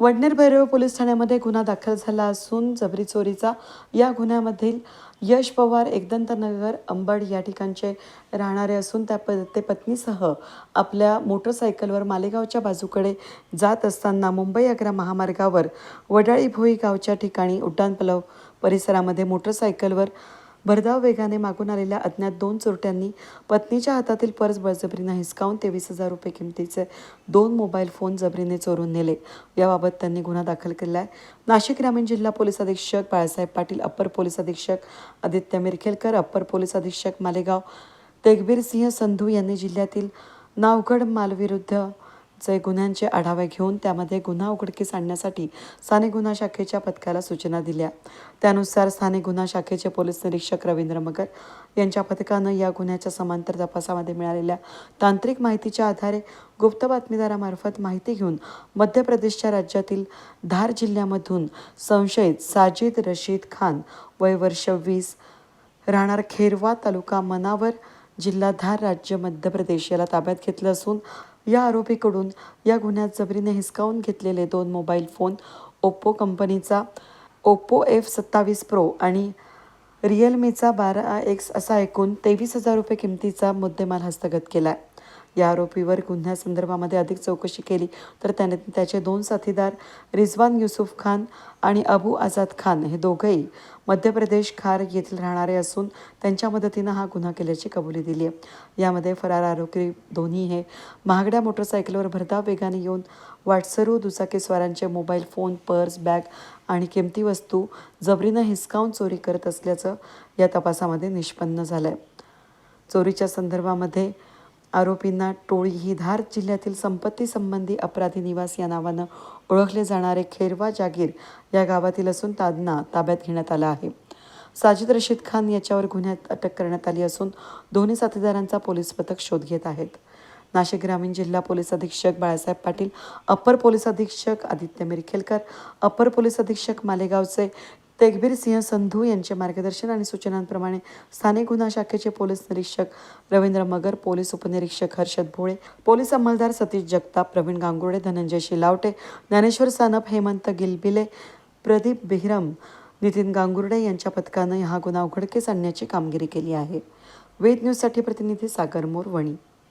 Wadner Bhairav police ठाण्यामध्ये गुन्हा दाखल झाला असून जबरी चोरीचा या गुन्ह्यामधील यश पवार एकदंतनगर अंबड या ठिकाणचे राहणारे असून त्या प ते पत्नीसह आपल्या मोटरसायकलवर मालेगावच्या बाजूकडे जात असताना मुंबई आग्रा महामार्गावर वडाळी भोई गावच्या ठिकाणी उड्डाणपलव परिसरामध्ये मोटरसायकलवर भरधाव वेगाने मागून आलेल्या अज्ञात दोन चोरट्यांनी पत्नीच्या हातातील पर्स बळजबरीनं हिसकावून तेवीस हजार रुपये किमतीचे दोन मोबाईल फोन जबरीने चोरून नेले. याबाबत त्यांनी गुन्हा दाखल केला आहे नाशिक ग्रामीण जिल्हा पोलीस अधीक्षक बाळासाहेब पाटील अप्पर पोलीस अधीक्षक आदित्य मिरखेलकर अप्पर पोलीस अधीक्षक मालेगाव तेगबीर सिंह संधू यांनी जिल्ह्यातील नावगड मालविरुद्ध चे गुन्ह्यांचे आढावे घेऊन त्यामध्ये गुन्हा उघडकीस आणण्यासाठी स्थानिक गुन्हा शाखेच्या पथकाला सूचना दिल्या. त्यानुसार स्थानिक गुन्हा शाखेचे पोलीस निरीक्षक रवींद्र मगर यांच्या पथकानं या गुन्ह्याच्या समांतर तपासामध्ये मिळालेल्या तांत्रिक माहितीच्या आधारे गुप्त बातमीदारामार्फत माहिती घेऊन मध्य प्रदेशच्या राज्यातील धार जिल्ह्यामधून संशयित साजिद रशीद खान वय वर्ष वीस राहणार खेरवा तालुका मनावर जिल्हाधार राज्य मध्य प्रदेश याला ताब्यात घेतलं असून या आरोपीकडून या गुन्ह्यात जबरीने हिसकावून घेतलेले दोन मोबाईल फोन ओप्पो कंपनीचा ओप्पो एफ सत्तावीस प्रो आणि रिअलमीचा बारा एक्स असा एकूण तेवीस हजार रुपये किमतीचा मुद्देमाल हस्तगत केला आहे या आरोपीवर गुन्ह्यासंदर्भामध्ये अधिक चौकशी केली. तर त्याने त्याचे दोन साथीदार रिझवान युसुफ खान आणि अबू आझाद खान हे दोघंही मध्य प्रदेश खार येथील राहणारे असून त्यांच्या मदतीनं हा गुन्हा केल्याची कबुली दिली आहे. यामध्ये फरार आरोपी दोन्ही हे महागड्या मोटरसायकलवर भरधाव वेगाने येऊन वाटसरू दुचाकीस्वारांचे मोबाईल फोन पर्स बॅग आणि किमती वस्तू जबरीनं हिसकावून चोरी करत असल्याचं या तपासामध्ये निष्पन्न झालं आहे चोरीच्या संदर्भामध्ये आरोपींना टोळी ही धार जिल्ह्यातील संपत्तीसंबंधी अपराधी निवास या नावानं ओळखले जाणारे खेरवा जागीर या गावातील असून त्यांना ताब्यात घेण्यात आला आहे. साजिद रशीद खान याच्यावर गुन्ह्यात अटक करण्यात आली असून दोन्ही साथीदारांचा पोलीस पथक शोध घेत आहेत. नाशिक ग्रामीण जिल्हा पोलीस अधीक्षक बाळासाहेब पाटील अप्पर पोलीस अधीक्षक आदित्य मिरखेलकर अप्पर पोलीस अधीक्षक मालेगावचे तेगबीर सिंह संधू यांचे मार्गदर्शन आणि सूचनांप्रमाणे स्थानिक गुन्हा शाखेचे पोलीस निरीक्षक रवींद्र मगर पोलीस उपनिरीक्षक हर्षद भोळे पोलीस अंमलदार सतीश जगताप प्रवीण गांगुर्डे धनंजय शिलावटे ज्ञानेश्वर सानप हेमंत गिलबिले प्रदीप बेहरम नितीन गांगुर्डे यांच्या पथकानं हा गुन्हा उघडकीस आणण्याची कामगिरी केली आहे. वेद न्यूजसाठी प्रतिनिधी सागर मोरवणी.